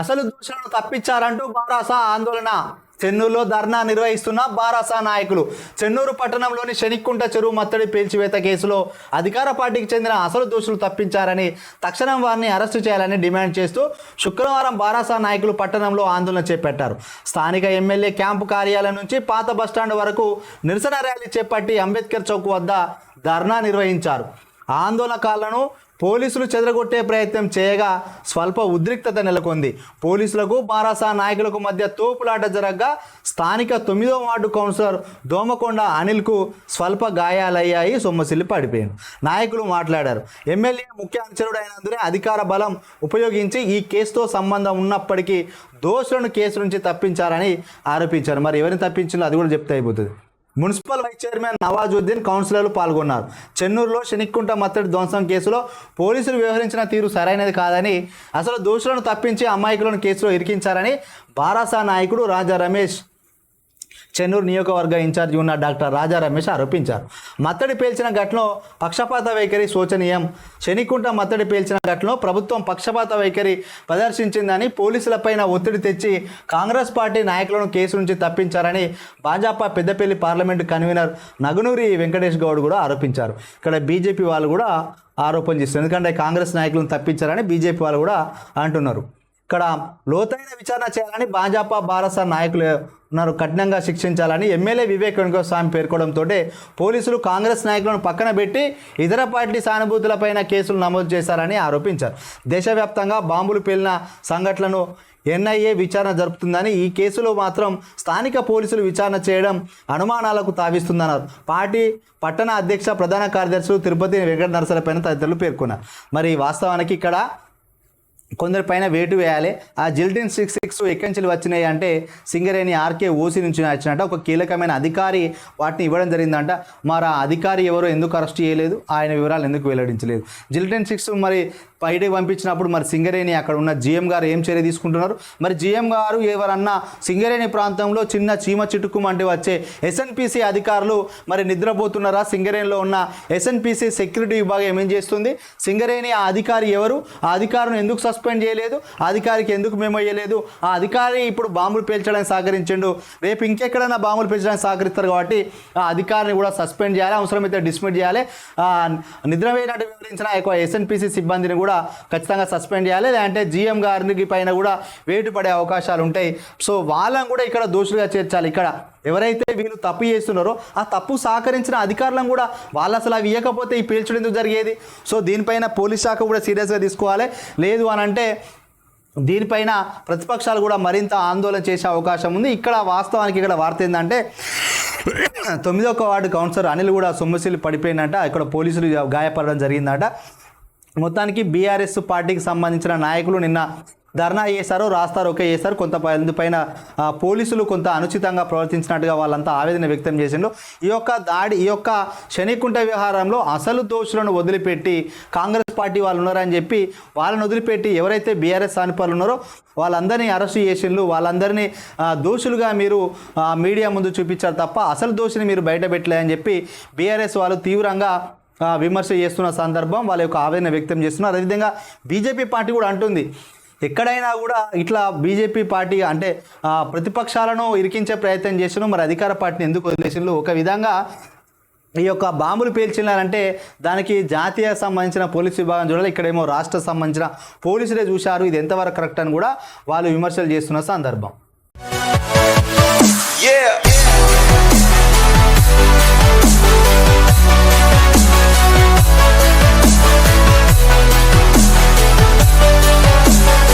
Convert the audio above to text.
అసలు దోషులను తప్పించారంటూ బారాసా ఆందోళన. చెన్నూరులో ధర్నా నిర్వహిస్తున్న బారాసా నాయకులు. చెన్నూరు పట్టణంలోని శనిక్కుంట చెరువు మత్తడి పేల్చివేత కేసులో అధికార పార్టీకి చెందిన అసలు దోషులు తప్పించారని తక్షణం వారిని అరెస్టు చేయాలని డిమాండ్ చేస్తూ శుక్రవారం బారాసా నాయకులు పట్టణంలో ఆందోళన చేపట్టారు. స్థానిక ఎమ్మెల్యే క్యాంపు కార్యాలయం నుంచి పాత బస్టాండ్ వరకు నిరసన ర్యాలీ చేపట్టి అంబేద్కర్ చౌక్ వద్ద ధర్నా నిర్వహించారు. ఆందోళనకారులను పోలీసులు చెదరగొట్టే ప్రయత్నం చేయగా స్వల్ప ఉద్రిక్తత నెలకొంది. పోలీసులకు బారాసా నాయకులకు మధ్య తోపులాట జరగగా స్థానిక తొమ్మిదో వార్డు కౌన్సిలర్ దోమకొండ అనిల్కు స్వల్ప గాయాలయ్యాయి సొమ్మసిల్లి పడిపోయాడు నాయకులు మాట్లాడారు. ఎమ్మెల్యే ముఖ్య అనుచరుడు అయినందునే అధికార బలం ఉపయోగించి ఈ కేసుతో సంబంధం ఉన్నప్పటికీ దోషులను కేసు నుంచి తప్పించారని ఆరోపించారు. మరి ఎవరిని తప్పించాలో అది కూడా చెప్తే అయిపోతుంది. మున్సిపల్ వైస్ చైర్మన్ నవాజుద్దీన్ కౌన్సిలర్లు పాల్గొన్నారు. చెన్నూరులో శనిక్కుంట మత్తడి ధ్వంసం కేసులో పోలీసులు వ్యవహరించిన తీరు సరైనది కాదని అసలు దోషులను తప్పించి అమాయకులను కేసులో ఇరికించారని బారాసా నాయకుడు రాజా రమేష్ చెన్నూరు నియోజకవర్గ ఇన్ఛార్జి ఉన్న డాక్టర్ రాజా రమేష్ ఆరోపించారు. మత్తడి పేల్చిన ఘటనలో పక్షపాత వైఖరి శోచనీయం. శనికుంట మత్తడి పేల్చిన ఘటనలో ప్రభుత్వం పక్షపాత వైఖరి ప్రదర్శించిందని పోలీసులపైన ఒత్తిడి తెచ్చి కాంగ్రెస్ పార్టీ నాయకులను కేసు నుంచి తప్పించారని భాజపా పెద్దపల్లి పార్లమెంటు కన్వీనర్ నగునూరి వెంకటేష్ గౌడ్ కూడా ఆరోపించారు. ఇక్కడ బీజేపీ వాళ్ళు కూడా ఆరోపణ చేస్తారు ఎందుకంటే కాంగ్రెస్ నాయకులను తప్పించారని బీజేపీ వాళ్ళు కూడా అంటున్నారు. ఇక్కడ లోతైన విచారణ చేయాలని భాజపా బారస నాయకులు ఉన్నారు. కఠినంగా శిక్షించాలని ఎమ్మెల్యే వివేక్ వెంకటస్వామి పేర్కొనడంతో పోలీసులు కాంగ్రెస్ నాయకులను పక్కన పెట్టి ఇతర పార్టీ సానుభూతులపైన కేసులు నమోదు చేశారని ఆరోపించారు. దేశవ్యాప్తంగా బాంబులు పేలిన సంఘటనలను ఎన్ఐఏ విచారణ జరుపుతుందని ఈ కేసులో మాత్రం స్థానిక పోలీసులు విచారణ చేయడం అనుమానాలకు తావిస్తుందన్నారు. పార్టీ పట్టణ అధ్యక్ష ప్రధాన కార్యదర్శులు తిరుపతి వెంకట నరసలపైన తదితరులు పేర్కొన్నారు. మరి వాస్తవానికి ఇక్కడ కొందరి పైన వేటు వేయాలి. ఆ జిల్టిన్ సిక్స్ సిక్స్ ఎక్కడి నుంచి వచ్చినాయి అంటే సింగరేణి ఆర్కే ఓసీ నుంచి వచ్చినట్ట. ఒక కీలకమైన అధికారి వాటిని ఇవ్వడం జరిగిందంట. మరి ఆ అధికారి ఎవరో ఎందుకు అరెస్ట్ చేయలేదు? ఆయన వివరాలు ఎందుకు వెల్లడించలేదు? జిల్టిన్ సిక్స్ మరి బయటకు పంపించినప్పుడు మరి సింగరేణి అక్కడ ఉన్న జీఎం గారు ఏం చర్య తీసుకుంటున్నారు? మరి జీఎం గారు ఎవరన్నా సింగరేణి ప్రాంతంలో చిన్న చీమ చిటుకుమంటే వచ్చే ఎస్ఎన్పిసి అధికారులు మరి నిద్రపోతున్నారా? సింగరేణిలో ఉన్న ఎస్ఎన్పిసి సెక్యూరిటీ విభాగం ఏం చేస్తుంది? సింగరేణి ఆ అధికారి ఎవరు? ఆ అధికారిని ఎందుకు సస్పెండ్ చేయలేదు? ఆ అధికారికి ఎందుకు మేము వేయలేదు? ఆ అధికారి ఇప్పుడు బాంబులు పేల్చడానికి సహకరించండు. రేపు ఇంకెక్కడైనా బాంబులు పేల్చడానికి సహకరిస్తారు కాబట్టి ఆ అధికారిని కూడా సస్పెండ్ చేయాలి. అవసరమైతే డిస్మిట్ చేయాలి. ఆ నిద్రపోయినట్టు వివరించిన ఎక్కువ ఎస్ఎన్పిసి సిబ్బందిని కూడా కూడా ఖచ్చితంగా సస్పెండ్ చేయాలి. లేదంటే జీఎం గారికి పైన కూడా వేటు పడే అవకాశాలు ఉంటాయి. సో వాళ్ళని కూడా ఇక్కడ దోషులుగా చేర్చాలి. ఇక్కడ ఎవరైతే వీళ్ళు తప్పు చేస్తున్నారో ఆ తప్పు సహకరించిన అధికారులను కూడా వాళ్ళు అసలు అవి ఇవ్వకపోతే ఈ పీల్చడం ఎందుకు జరిగేది? సో దీనిపైన పోలీస్ శాఖ కూడా సీరియస్గా తీసుకోవాలి. లేదు అని అంటే దీనిపైన ప్రతిపక్షాలు కూడా మరింత ఆందోళన చేసే అవకాశం ఉంది. ఇక్కడ వాస్తవానికి ఇక్కడ వార్త ఏంటంటే తొమ్మిదో వార్డు కౌన్సిలర్ అనిల్ కూడా సొమ్మసిల్లి పడిపోయిందంట. ఇక్కడ పోలీసులు గాయపడడం జరిగిందట. మొత్తానికి బీఆర్ఎస్ పార్టీకి సంబంధించిన నాయకులు నిన్న ధర్నా చేశారు రాస్తారు ఓకే చేశారు. కొంత పైన పోలీసులు కొంత అనుచితంగా ప్రవర్తించినట్టుగా వాళ్ళంతా ఆవేదన వ్యక్తం చేసిండ్రు. ఈ యొక్క దాడి ఈ యొక్క శనికుంట వ్యవహారంలో అసలు దోషులను వదిలిపెట్టి కాంగ్రెస్ పార్టీ వాళ్ళు ఉన్నారని చెప్పి వాళ్ళని వదిలిపెట్టి ఎవరైతే బీఆర్ఎస్ సానుపాలు ఉన్నారో వాళ్ళందరినీ అరెస్ట్ చేసిండ్రు. వాళ్ళందరినీ దోషులుగా మీరు మీడియా ముందు చూపించారు తప్ప అసలు దోషిని మీరు బయట పెట్టలేదని చెప్పి బీఆర్ఎస్ వాళ్ళు తీవ్రంగా విమర్శ చేస్తున్న సందర్భం వాళ్ళ యొక్క ఆవేదన వ్యక్తం చేస్తున్నారు. అదేవిధంగా బీజేపీ పార్టీ కూడా అంటుంది ఎక్కడైనా కూడా ఇట్లా బీజేపీ పార్టీ అంటే ప్రతిపక్షాలను ఇరికించే ప్రయత్నం చేసిన మరి అధికార పార్టీని ఎందుకు వదిలేసినారు ఒక విధంగా ఈ యొక్క బాంబులు పేల్చినారంటే దానికి జాతీయ సంబంధించిన పోలీస్ విభాగం చూడాలి. ఇక్కడేమో రాష్ట్ర సంబంధించిన పోలీసులే చూశారు. ఇది ఎంతవరకు కరెక్ట్ అని కూడా వాళ్ళు విమర్శలు చేస్తున్న సందర్భం. Yeah.